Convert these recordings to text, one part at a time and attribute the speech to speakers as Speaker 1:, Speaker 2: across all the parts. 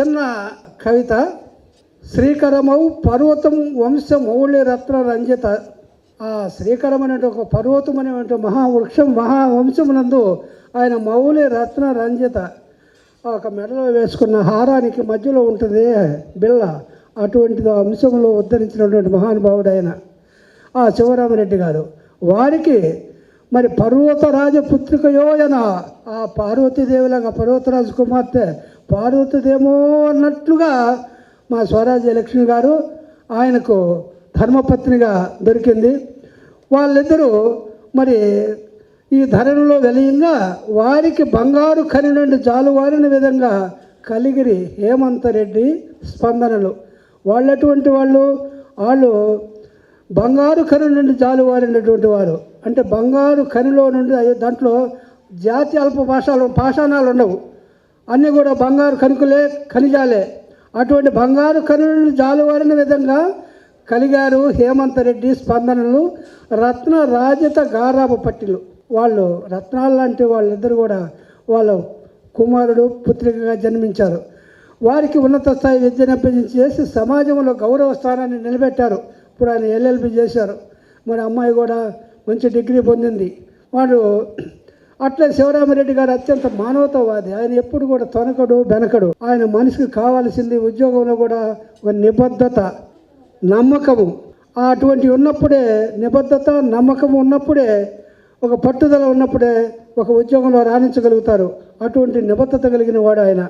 Speaker 1: చిన్న కవిత శ్రీకరమౌ పర్వతం వంశ మౌళి రత్న రంజిత. ఆ శ్రీకరం అనే ఒక పర్వతం అనేటువంటి మహావృక్షం మహావంశమునందు ఆయన మౌలి రత్న రంజిత ఒక మెడలో వేసుకున్న హారానికి మధ్యలో ఉంటుంది బిళ్ళ. అటువంటి అంశంలో ఉద్ధరించినటువంటి మహానుభావుడు ఆయన. ఆ శివరామరెడ్డి గారు. వారికి మరి పర్వతరాజ పుత్రికయోయన ఆ పార్వతీదేవిలాగా పర్వతరాజు కుమార్తె పార్వతీదేమో అన్నట్లుగా మా స్వరాజ్య లక్ష్మి గారు ఆయనకు ధర్మపత్నిగా దొరికింది. వాళ్ళిద్దరూ మరి ఈ ధరణిలో వెలియంగా వారికి బంగారు ఖని నుండి జాలువారిన విధంగా కలిగిరి హేమంత రెడ్డి స్పందనలు. వాళ్ళటువంటి వాళ్ళు వాళ్ళు బంగారు ఖని నుండి జాలువారినటువంటి వారు. అంటే బంగారు కనిలో నుండి దాంట్లో జాతి అల్ప పాషాలు పాషాణాలు ఉండవు. అన్నీ కూడా బంగారు కనుకలే ఖనిజాలే. అటువంటి బంగారు ఖని నుండి జాలువారిన విధంగా కలిగారు హేమంత్ రెడ్డి స్పందనలు రత్న రాజత గారాబ పట్టిలు. వాళ్ళు రత్నాలు లాంటి వాళ్ళిద్దరు కూడా వాళ్ళ కుమారుడు పుత్రికగా జన్మించారు. వారికి ఉన్నత స్థాయి విద్యను అభ్యసించి చేసి సమాజంలో గౌరవ స్థానాన్ని నిలబెట్టారు. ఇప్పుడు ఆయన ఎల్ఎల్బి చేశారు. మరి అమ్మాయి కూడా మంచి డిగ్రీ పొందింది. వాడు అట్లే శివరామరెడ్డి గారు అత్యంత మానవతావాది. ఆయన ఎప్పుడు కూడా తొనకడు బెనకడు. ఆయన మనిషికి కావాల్సింది ఉద్యోగంలో కూడా ఒక నిబద్ధత నమ్మకము. అటువంటి ఉన్నప్పుడే నిబద్ధత నమ్మకం ఉన్నప్పుడే ఒక పట్టుదల ఉన్నప్పుడే ఒక ఉద్యోగంలో రాణించగలుగుతారు. అటువంటి నిబద్ధత కలిగిన వాడు ఆయన.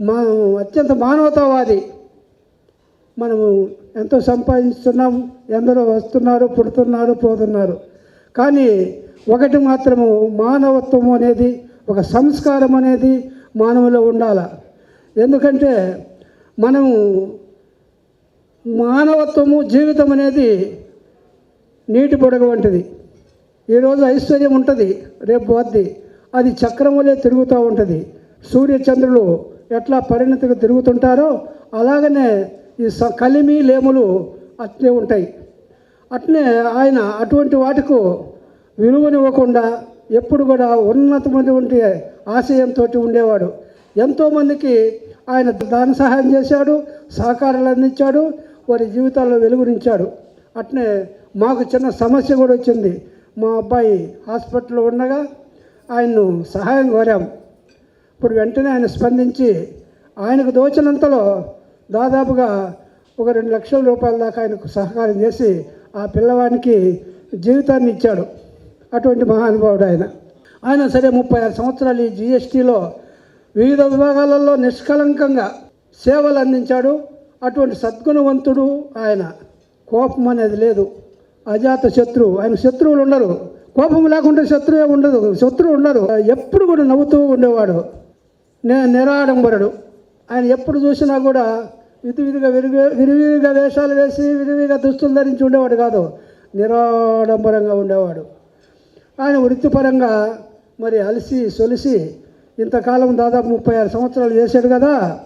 Speaker 1: మా అత్యంత మానవతావాది. మనము ఎంతో సంపాదిస్తున్నాం ఎందరో వస్తున్నారు పుడుతున్నారు పోతున్నారు. కానీ ఒకటి మాత్రము మానవత్వం అనేది ఒక సంస్కారం అనేది మానవులో ఉండాల. ఎందుకంటే మనము మానవత్వము జీవితం అనేది నీటి పొడగ వంటిది. ఈరోజు ఐశ్వర్యం ఉంటుంది రేపు పోద్ది అది చక్రం వల్లే తిరుగుతూ ఉంటుంది. సూర్య చంద్రులు ఎట్లా పరిణతిగా తిరుగుతుంటారో అలాగనే ఈ స కలిమి లేములు అట్నే ఉంటాయి. అట్నే ఆయన అటువంటి వాటికు విలువనివ్వకుండా ఎప్పుడు కూడా ఉన్నతమైనటువంటి ఆశయంతో ఉండేవాడు. ఎంతోమందికి ఆయన దాన సహాయం చేశాడు సహకారాలు అందించాడు వారి జీవితాల్లో వెలుగునించాడు. అట్నే మాకు చిన్న సమస్య కూడా వచ్చింది. మా అబ్బాయి హాస్పిటల్లో ఉండగా ఆయన్ను సహాయం కోరాం. ఇప్పుడు వెంటనే ఆయన స్పందించి ఆయనకు దోచినంతలో దాదాపుగా ఒక రెండు లక్షల రూపాయల దాకా ఆయనకు సహకారం చేసి ఆ పిల్లవాడికి జీవితాన్ని ఇచ్చాడు. అటువంటి మహానుభావుడు ఆయన. ఆయన సరే ముప్పై ఆరు సంవత్సరాలు ఈ జిఎస్టీలో వివిధ విభాగాలలో నిష్కలంకంగా సేవలు అందించాడు. అటువంటి సద్గుణవంతుడు ఆయన. కోపం అనేది లేదు. అజాత శత్రువు ఆయన శత్రువులు ఉండరు. కోపం లేకుండా శత్రువే ఉండదు. శత్రువు ఉండరు. ఎప్పుడు కూడా నవ్వుతూ ఉండేవాడు. నే నిరాడంబరుడు. ఆయన ఎప్పుడు చూసినా కూడా విధివిధిగా విరిగి విరివిగా వేషాలు వేసి విరివిగా దుస్తులు ధరించి ఉండేవాడు కాదు. నిరాడంబరంగా ఉండేవాడు. ఆయన వృత్తిపరంగా మరి అలసి సొలిసి ఇంతకాలం దాదాపు ముప్పై ఆరు సంవత్సరాలు చేశాడు కదా.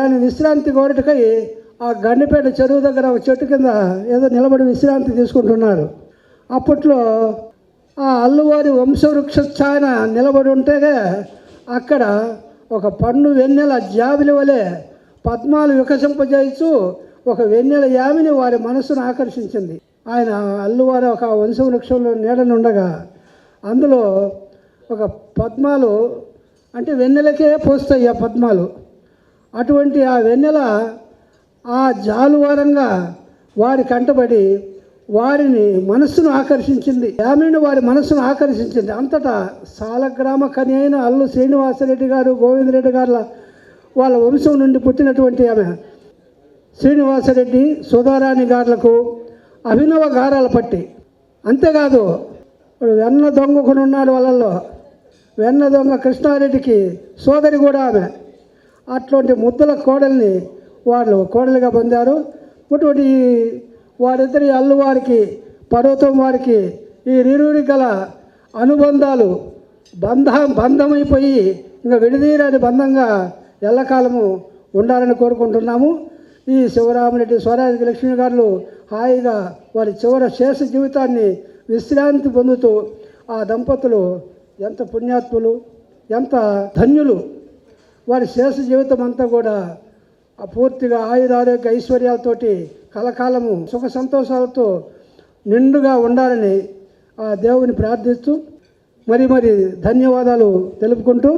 Speaker 1: ఆయన విశ్రాంతి కోరటకై ఆ గండిపేట చెరువు దగ్గర ఒక చెట్టు కింద ఏదో నిలబడి విశ్రాంతి తీసుకుంటున్నారు అప్పట్లో ఆ అల్లువారి వంశవృక్ష ఛాయన నిలబడి ఉంటే అక్కడ ఒక పండు వెన్నెల జాబిలి వలె పద్మాలు వికసింపజేయచ్చు ఒక వెన్నెల యామిని వారి మనస్సును ఆకర్షించింది. ఆయన అల్లువారి ఒక వంశవృక్షంలో నీడనుండగా అందులో ఒక పద్మాలు అంటే వెన్నెలకే పోస్తాయి ఆ పద్మాలు. అటువంటి ఆ వెన్నెల ఆ జాలువారంగా వారి కంటబడి వారిని మనస్సును ఆకర్షించింది. యామిని వారి మనస్సును ఆకర్షించింది. అంతటా సాలగ్రామ కని అయిన అల్లు శ్రీనివాసరెడ్డి గారు గోవిందరెడ్డి గారుల వాళ్ళ వంశం నుండి పుట్టినటువంటి ఆమె శ్రీనివాసరెడ్డి సుధారాణి గారులకు అభినవ గారాల పట్టి. అంతేకాదు వెన్న దొంగకుని ఉన్నాడు వాళ్ళల్లో. వెన్న దొంగ కృష్ణారెడ్డికి సోదరి కూడా ఆమె. అటువంటి ముద్దల కోడల్ని వాళ్ళు కోడలుగా పొందారు. ఇటువంటి వారిద్దరి అల్లువారికి పర్వతం వారికి ఈ రిరుడి గల అనుబంధాలు బంధ బంధమైపోయి ఇంకా విడిదీరని బంధంగా ఎల్లకాలము ఉండాలని కోరుకుంటున్నాము. ఈ శివరామరెడ్డి స్వరాజ లక్ష్మి గారు హాయిగా వారి చివరి శేష జీవితాన్ని విశ్రాంతి పొందుతూ ఆ దంపతులు ఎంత పుణ్యాత్ములు ఎంత ధన్యులు. వారి శేష జీవితం అంతా కూడా పూర్తిగా పూర్తిగా ఆయురారోగ్య ఐశ్వర్యాలతోటి కలకాలము సుఖ సంతోషాలతో నిండుగా ఉండాలని ఆ దేవుని ప్రార్థిస్తూ మరి మరి ధన్యవాదాలు తెలుపుకుంటూ